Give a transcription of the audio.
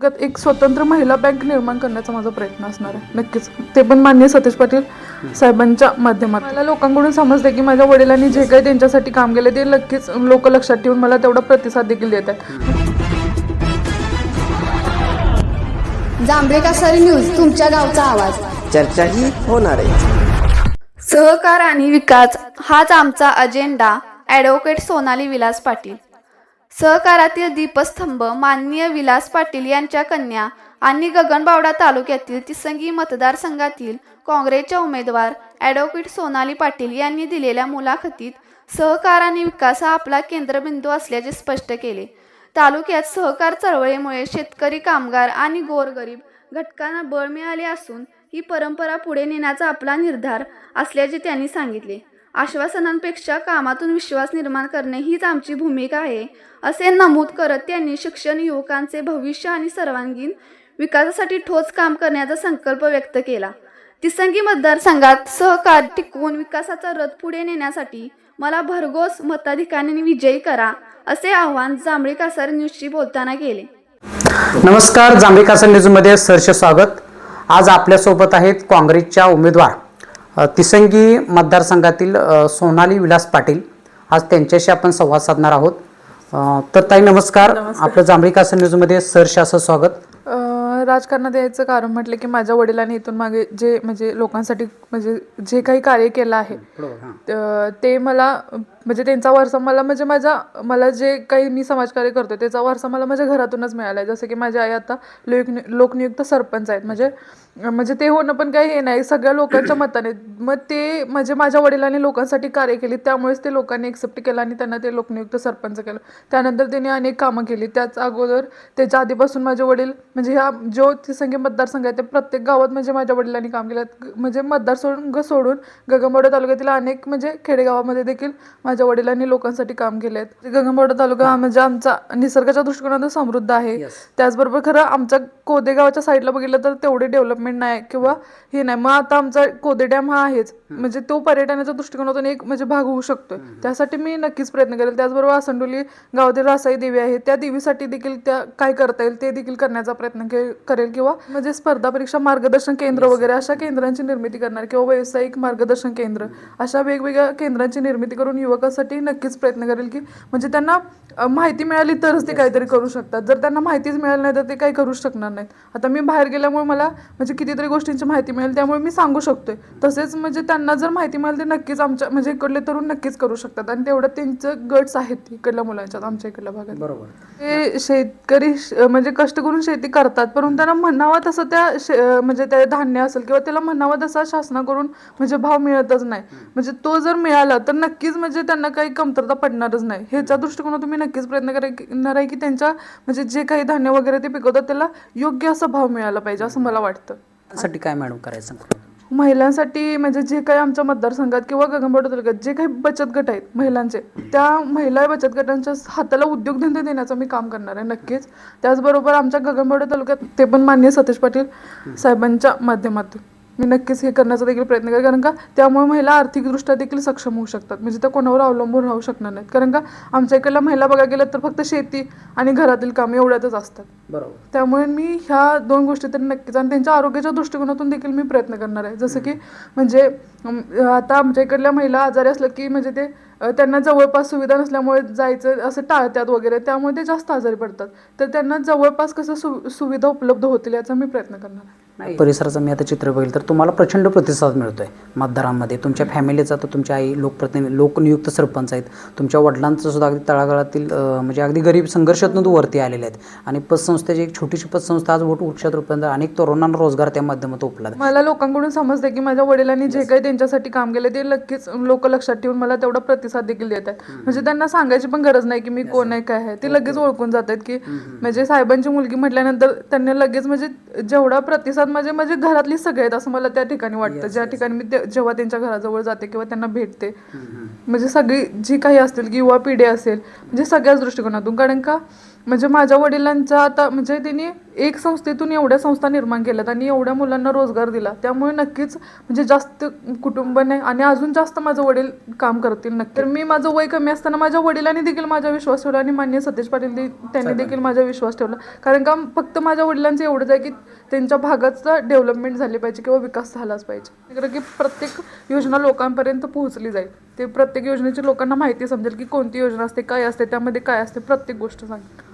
एक स्वतंत्र महिला बँक निर्माण करण्याचा माझा प्रयत्न असणार आहे. नक्कीच. ते पण मान्य सतीश पाटील साहेबांच्या माध्यमात मला लोकांकडून समजते की माझ्या वडिलांनी जे काही त्यांच्यासाठी काम केले ते नक्कीच लोक लक्षात ठेवून मला तेवढा प्रतिसाद देखील देत आहेत. जांभळे कासारी न्यूज तुमच्या गावचा आवाज. चर्चाही होणार आहे. सहकार आणि विकास हाच आमचा अजेंडा. ॲडव्होकेट सोनाली विलास पाटील. सहकारातील दीपस्तंभ माननीय विलास पाटील यांच्या कन्या आणि गगनबावडा तालुक्यातील तिसंगी मतदारसंघातील काँग्रेसच्या उमेदवार ॲडव्होकेट सोनाली पाटील यांनी दिलेल्या मुलाखतीत सहकार आणि विकास हा आपला केंद्रबिंदू असल्याचे स्पष्ट केले. तालुक्यात सहकार चळवळीमुळे शेतकरी कामगार आणि गोरगरीब घटकांना बळ मिळाले असून ही परंपरा पुढे नेण्याचा आपला निर्धार असल्याचे त्यांनी सांगितले. आश्वासनांपेक्षा कामातून विश्वास निर्माण करणे हीच आमची भूमिका आहे असे नमूद करत त्यांनी शिक्षण युवकांचे भविष्य आणि सर्वांगीण विकासासाठी ठोस काम करण्याचा संकल्प व्यक्त केला. तिसंगी मतदारसंघात सहकार टिकवून विकासाचा रथ पुढे नेण्यासाठी मला भरघोस मताधिकाऱ्यांनी विजयी करा असे आवाहन जांभळी कासार न्यूजशी बोलताना केले. नमस्कार जांभळे कासार न्यूजमध्ये सहर्ष स्वागत. आज आपल्यासोबत आहेत काँग्रेसच्या उमेदवार तिसंगी मतदारसंघातील सोनाली विलास पाटील आज त्यांच्याशी आपण संवाद साधणार आहोत. तर ताई नमस्कार. आपलं जांभळी कासा न्यूजमध्ये सहर्ष असं स्वागत. राजकारणात यायचं कारण म्हटलं की माझ्या वडिलांनी इथून मागे जे म्हणजे लोकांसाठी म्हणजे जे काही कार्य केलं आहे ते मला म्हणजे त्यांचा वारसा मला म्हणजे माझ्या मला जे काही मी समाजकार्य करतो त्याचा वारसा मला माझ्या घरातूनच मिळाला आहे जसं की माझी आई आता लोक लोकनियुक्त सरपंच आहेत. म्हणजे म्हणजे ते होणं पण काही हे नाही. सगळ्या लोकांच्या मताने मग ते म्हणजे माझ्या वडिलांनी लोकांसाठी कार्य केली. त्यामुळेच ते लोकांनी एक्सेप्ट केलं आणि त्यांना ते लोकनियुक्त सरपंच केलं. त्यानंतर त्यांनी अनेक कामं केली. त्याच अगोदर त्याच्या आधीपासून माझे वडील म्हणजे ह्या जो तिसंगी मतदारसंघ आहे ते प्रत्येक गावात म्हणजे माझ्या वडिलांनी काम केलं. म्हणजे मतदारसंघ सोडून सोडून गगनबावडा तालुक्यातील अनेक म्हणजे खेडेगावामध्ये देखील माझ्या वडिलांनी लोकांसाठी काम केले आहेत गगनबावडा तालुका म्हणजे आमचा निसर्गाच्या दृष्टिकोनातून समृद्ध आहे. त्याचबरोबर खरं आमच्या कोदे गावाच्या साईडला बघितलं तर तेवढे डेव्हलपमेंट नाही किंवा हे नाही. मग आता आमचा कोदे डॅम हा आहेच. म्हणजे तो पर्यटनाच्या दृष्टिकोनातून एक म्हणजे भाग होऊ शकतोय. त्यासाठी मी नक्कीच प्रयत्न करेल. त्याचबरोबर आसंडोली गावातील रासाई देवी आहे. त्या देवीसाठी देखील त्या काय करता येईल ते देखील करण्याचा प्रयत्न के- करेल किंवा म्हणजे स्पर्धा परीक्षा मार्गदर्शन केंद्र वगैरे अशा केंद्रांची निर्मिती करणार किंवा व्यावसायिक मार्गदर्शन केंद्र अशा वेगवेगळ्या केंद्रांची निर्मिती करून युवकासाठी नक्कीच प्रयत्न करेल की म्हणजे त्यांना माहिती मिळाली तरच ते काहीतरी करू शकतात. जर त्यांना माहितीच मिळाली नाही तर ते काही करूच शकणार नाहीत. आता मी बाहेर गेल्यामुळे मला म्हणजे कितीतरी गोष्टींची माहिती मिळेल त्यामुळे मी सांगू शकतोय. तसेच म्हणजे त्यांना जर माहिती मिळाली तर नक्कीच आमच्या म्हणजे इकडले तरुण नक्कीच करू शकतात. आणि तेवढं त्यांचं गट्स आहेत इकडल्या मुलांच्यात आमच्या इकडल्या भागात. बरोबर. ते शेतकरी म्हणजे कष्ट करून शेती करतात परंतु त्यांना म्हणावा तसं त्या म्हणजे ते धान्य असेल किंवा त्याला म्हणावा तसा शासनाकडून म्हणजे भाव मिळतच नाही. म्हणजे तो जर मिळाला तर नक्कीच म्हणजे त्यांना काही कमतरता पडणारच नाही. ह्याच्या दृष्टिकोनातून मी नक्कीच प्रयत्न करणार आहे की त्यांच्या म्हणजे जे काही धान्य वगैरे ते पिकवतात त्याला योग्य असा भाव मिळाला पाहिजे असं मला वाटतं. साठी काय मॅडम करायचं? महिलांसाठी म्हणजे जे काही आमच्या मतदारसंघात किंवा गगनबावडा तालुक्यात जे काही बचत गट आहेत महिलांचे त्या महिला बचत गटांच्या हाताला उद्योगधंदे देण्याचं मी काम करणार आहे नक्कीच. त्याचबरोबर आमच्या गगनबावडा तालुक्यात ते पण मान्य सतीश पाटील साहेबांच्या माध्यमातून. मी नक्कीच हे करण्याचा देखील प्रयत्न करेन. कारण का त्यामुळे महिला आर्थिकदृष्ट्या देखील सक्षम होऊ शकतात. म्हणजे त्या कोणावर अवलंबून राहू शकणार नाहीत. कारण का आमच्या इकडल्या महिला बघा गेलं तर फक्त शेती आणि घरातील काम एवढ्यातच असतात. बरोबर. त्यामुळे मी ह्या दोन गोष्टी तरी नक्कीच आणि त्यांच्या आरोग्याच्या दृष्टिकोनातून देखील मी प्रयत्न करणार आहे. जसं की म्हणजे आता आमच्या इकडल्या महिला आजारी असलं की म्हणजे ते त्यांना जवळपास सुविधा नसल्यामुळे जायचं असं टाळतात वगैरे त्यामुळे ते जास्त आजारी पडतात. तर त्यांना जवळपास कसं सु सुविधा उपलब्ध होतील याचा मी प्रयत्न करणार आहे. परिसराचं मी आता चित्र बघितलं तर तुम्हाला प्रचंड प्रतिसाद मिळतोय. मतदारांमध्ये तुमच्या फॅमिलीचा तर तुमच्या आई लोकप्रतिनिधी लोकनियुक्त सरपंच आहेत. तुमच्या वडिलांचं सुद्धा अगदी तळागाळातील म्हणजे अगदी गरीब संघर्षातून वरती आलेले आहेत. आणि पतसंस्थेची एक छोटीशी पतसंस्था आज वोट वृक्षात रूपांतर अनेक तरुणांना रोजगार त्या माध्यमातून उपलब्ध. मला लोकांकडून समजते की माझ्या वडिलांनी जे काही त्यांच्यासाठी काम केले ते नक्कीच लोक लक्षात ठेवून मला तेवढा प्रतिसाद देखील देत आहेत. म्हणजे त्यांना सांगायची पण गरज नाही की मी कोण आहे काय आहे. ते लगेच ओळखून जात आहेत की म्हणजे साहेबांची मुलगी म्हटल्यानंतर त्यांनी लगेच म्हणजे जेवढा प्रतिसाद म्हणजे म्हणजे घरातली सगळे आहेत असं मला त्या ठिकाणी वाटतं. ज्या ठिकाणी मी ते- जेव्हा त्यांच्या घराजवळ जाते किंवा त्यांना भेटते म्हणजे सगळी जी काही असतील की युवा पिढी असेल म्हणजे सगळ्याच दृष्टिकोनातून. कारण का म्हणजे माझ्या वडिलांच्या आता म्हणजे त्यांनी एक संस्थेतून एवढ्या संस्था निर्माण केल्यात आणि एवढ्या मुलांना रोजगार दिला. त्यामुळे नक्कीच म्हणजे जास्त कुटुंब नाही आणि अजून जास्त माझं वडील काम करतील नक्की. तर मी माझं वय कमी असताना माझ्या वडिलांनी देखील माझा विश्वास ठेवला आणि मान्य सतीश पाटील दे- त्यांनी देखील माझा विश्वास ठेवला. कारण का फक्त माझ्या वडिलांचं एवढंच आहे की त्यांच्या भागाचं डेव्हलपमेंट झाली पाहिजे किंवा विकास झालाच पाहिजे. कारण की प्रत्येक योजना लोकांपर्यंत पोहोचली जाईल. ते प्रत्येक योजनेची लोकांना माहिती समजेल की कोणती योजना असते काय असते त्यामध्ये काय असते प्रत्येक गोष्ट सांगेल.